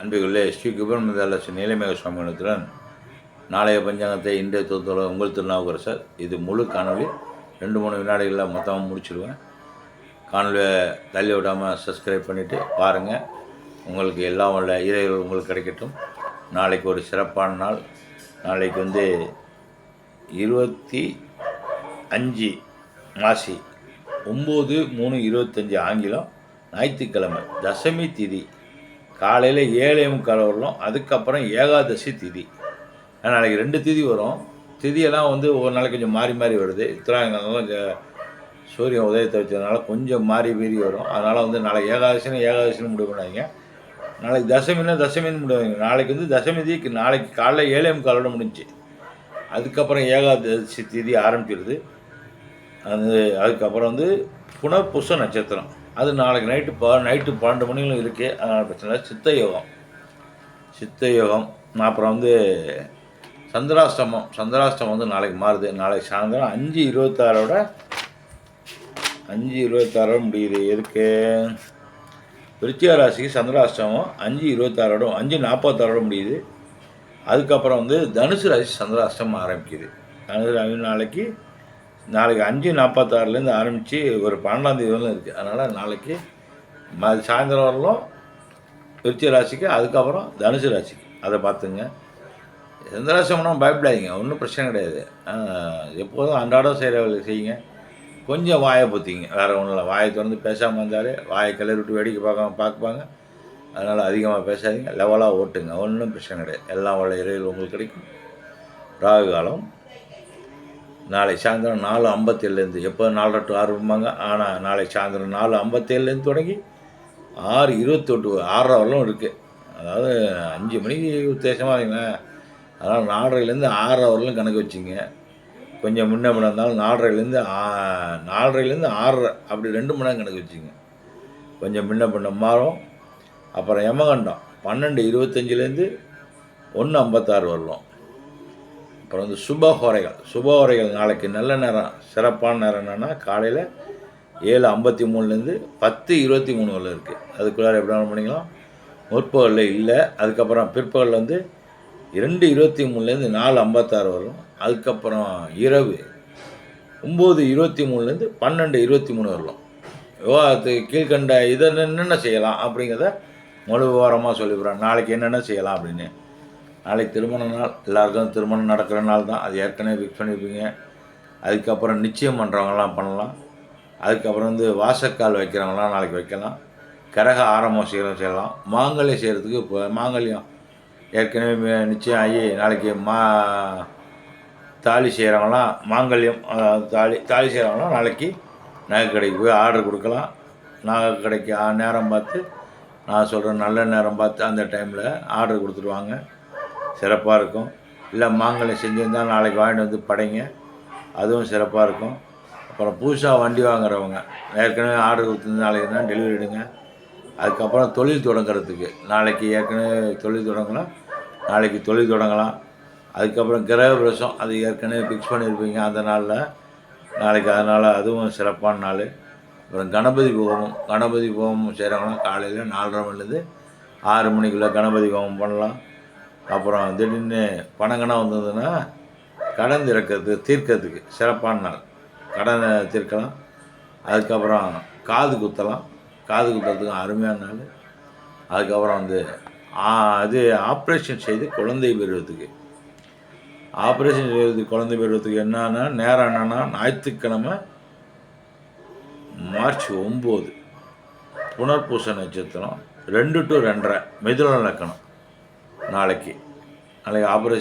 அன்புகளே ஸ்ரீ குபர்மதாலட்சுமி நீலமேக சுவாமிகளுடன் நாளைய பஞ்சாங்கத்தை இன்றைய தோத்தோட உங்கள் திருநாவுக்கரசர் இது முழு காணொலி ரெண்டு மூணு வினாடிகளில் மொத்தமாக முடிச்சிடுவேன் காணொலியை தள்ளி விடாமல் சப்ஸ்கிரைப் பண்ணிவிட்டு பாருங்கள் உங்களுக்கு எல்லாம் உள்ள இறைகள் உங்களுக்கு கிடைக்கட்டும். நாளைக்கு ஒரு சிறப்பான நாள். நாளைக்கு வந்து இருபத்தி அஞ்சு மாசி ஒம்பது மூணு இருபத்தஞ்சி ஆங்கிலம் ஞாயிற்றுக்கிழமை தசமி திதி. காலையில் ஏழே முக்கால் வரலாம் அதுக்கப்புறம் ஏகாதசி திதி. நாளைக்கு ரெண்டு திதி வரும். திதியெல்லாம் வந்து ஒவ்வொரு நாளைக்கு கொஞ்சம் மாறி மாறி வருது. உத்தராயணம் சூரியன் உதயத்தை வச்சதுனால கொஞ்சம் மாறி மீறி வரும். அதனால் வந்து நாளைக்கு ஏகாதசின்னு ஏகாதசின்னு முடிவு பண்ணாதீங்க. நாளைக்கு தசமின்னா தசமின்னு முடிவாங்க. நாளைக்கு வந்து தசமி நாளைக்கு காலைல ஏழே முக்காலோட முடிஞ்சு. அதுக்கப்புறம் ஏகாதசி திதி ஆரம்பிச்சிருது அது அதுக்கப்புறம் வந்து புனர்புஷ நட்சத்திரம். அது நாளைக்கு நைட்டு ப நைட்டு பன்னெண்டு மணிகளும் இருக்குது அதனால் பிரச்சனை இல்லை. சித்த யோகம். சித்த யோகம். அப்புறம் வந்து சந்திராஷ்டமம். சந்திராஷ்டமம் வந்து நாளைக்கு மாறுது. நாளைக்கு சாயந்தரம் அஞ்சு இருபத்தாறோட அஞ்சு இருபத்தாறோட முடியுது. எதுக்கு? விருச்சிக ராசிக்கு சந்திராஷ்டமம் அஞ்சு இருபத்தாறோட அஞ்சு நாற்பத்தாறோட முடியுது. அதுக்கப்புறம் வந்து தனுசு ராசி சந்திராஷ்டமம் ஆரம்பிக்குது. தனுசு ராசி நாளைக்கு நாளைக்கு அஞ்சு நாற்பத்தாறுலேருந்து ஆரம்பித்து ஒரு பன்னெண்டாந்தேதி வரலும் இருக்குது அதனால் நாளைக்கு ம சாயந்தரம் வரலும் விருச்சிக ராசிக்கு அதுக்கப்புறம் தனுசு ராசிக்கு. அதை பார்த்துங்க. சந்திராசிரமம் பயப்படாதீங்க. ஒன்றும் பிரச்சனை கிடையாது. எப்போதும் அன்றாடம் செய்கிற செய்யுங்க. கொஞ்சம் வாயை பொத்திங்க. வேறு ஒன்றும் இல்லை. வாயை திறந்து பேசாமல் இருந்தாலே வாயை கிளறி விட்டு வேடிக்கை பார்க்காம பார்ப்பாங்க. அதனால் அதிகமாக பேசாதீங்க. லெவலாக ஓட்டுங்க. ஒன்றும் பிரச்சனை கிடையாது. எல்லாம் உள்ள இறையில் உங்களுக்கு கிடைக்கும். ராகு காலம். நாளை சாயந்தரம் நாலு ஐம்பத்தேழுலேருந்து. எப்போ நாலரை டு ஆரம்பிப்பாங்க ஆனால் நாளை சாயந்தரம் நாலு ஐம்பத்தேழுலேருந்து தொடங்கி ஆறு இருபத்தொட்டு ஆறரை வரலும் இருக்குது அதாவது அஞ்சு மணிக்கு உத்தேசமாக வைங்களேன் அதனால் நாலரைலேருந்து ஆறரை வரலும் கணக்கு வச்சுங்க. கொஞ்சம் முன்ன மணி இருந்தாலும் நாலரைலேருந்து நாலரைலேருந்து ஆறரை அப்படி ரெண்டு மணி நேரம் கணக்கு வச்சுங்க. கொஞ்சம் முன்ன பண்ண மாறும். அப்புறம் யமகண்டம் பன்னெண்டு இருபத்தஞ்சிலேருந்து ஒன்று ஐம்பத்தாறு வரலாம். அப்புறம் வந்து சுபஹோரைகள் சுபஹோரைகள் நாளைக்கு நல்ல நேரம் சிறப்பான நேரம் என்னென்னா காலையில் ஏழு ஐம்பத்தி மூணுலேருந்து பத்து இருபத்தி மூணு வரல இருக்குது அதுக்குள்ளார எப்படி பண்ணிக்கலாம்? முற்பகலில் இல்லை அதுக்கப்புறம் பிற்பகலில் வந்து ரெண்டு இருபத்தி மூணுலேருந்து நாலு ஐம்பத்தாறு வரும். அதுக்கப்புறம் இரவு ஒம்பது இருபத்தி மூணுலேருந்து பன்னெண்டு இருபத்தி மூணு வரலாம். விவாதத்துக்கு கீழ்கண்ட இதை என்னென்ன செய்யலாம் அப்படிங்கிறத முழு விவரமாக சொல்லிவிடுறேன். நாளைக்கு என்னென்ன செய்யலாம் அப்படின்னு. நாளைக்கு திருமண நாள் எல்லாருக்கும் திருமணம் நடக்கிற நாள் தான். அது ஏற்கனவே ஃபிக்ஸ் பண்ணியிருப்பீங்க அதுக்கப்புறம் நிச்சயம் பண்ணுறவங்களாம் பண்ணலாம். அதுக்கப்புறம் வந்து வாசக்கால் வைக்கிறவங்களாம் நாளைக்கு வைக்கலாம். கரக ஆரம்பம் செய்யலாம். மாங்கல்யம் செய்கிறதுக்கு இப்போ மாங்கல்யம். ஏற்கனவே நிச்சயம் ஆகி நாளைக்கு மா தாலி செய்கிறவங்களாம் மாங்கல்யம் தாலி தாலி செய்கிறவங்களாம் நாளைக்கு நகை கடைக்கு போய் ஆர்டர் கொடுக்கலாம். நகை கடைக்கு நேரம் பார்த்து நான் சொல்கிறேன் நல்ல நேரம் பார்த்து அந்த டைமில் ஆர்டர் கொடுத்துருவாங்க. சிறப்பாக இருக்கும். இல்லை மாங்கல்யம் செஞ்சுருந்தால் நாளைக்கு வாங்கிட்டு வந்து படைங்க. அதுவும் சிறப்பாக இருக்கும். அப்புறம் புதுசாக வண்டி வாங்குறவங்க ஏற்கனவே ஆர்டர் கொடுத்துருந்து நாளைக்கு தான் டெலிவரி எடுங்க. அதுக்கப்புறம் தொழில் தொடங்குறதுக்கு நாளைக்கு ஏற்கனவே தொழில் தொடங்கலாம் நாளைக்கு தொழில் தொடங்கலாம். அதுக்கப்புறம் கிரக பிரசம் அது ஏற்கனவே ஃபிக்ஸ் பண்ணியிருப்பீங்க அந்த நாளில். நாளைக்கு அதனால் அதுவும் சிறப்பான நாள். அப்புறம் கணபதி ஹோமம் கணபதி ஹோமம் செய்கிறவங்களாம் காலையில் நாலரை மணிலேருந்து ஆறு மணிக்குள்ளே கணபதி ஹோமம் பண்ணலாம். அப்புறம் திடீர்னு பணங்கனாக வந்ததுன்னா கடன் திறக்கிறது தீர்க்கறதுக்கு. சிறப்பான நாள். கடனை தீர்க்கலாம். அதுக்கப்புறம் காது குத்தலாம். காது குத்துறதுக்கு அருமையான நாள். அதுக்கப்புறம் வந்து அது ஆப்ரேஷன் செய்து குழந்தை பெறுவதுக்கு. ஆப்ரேஷன் செய்வதுக்கு குழந்தை பெறுவதுக்கு என்னன்னா நேரம் என்னென்னா ஞாயிற்றுக்கிழமை மார்ச் ஒம்பது. புனர்பூச நட்சத்திரம் ரெண்டு டு ரெண்டரை. மிதுன லக்கணம். நாளைக்கு. நாளைக்கு ஆப்ரேஷன்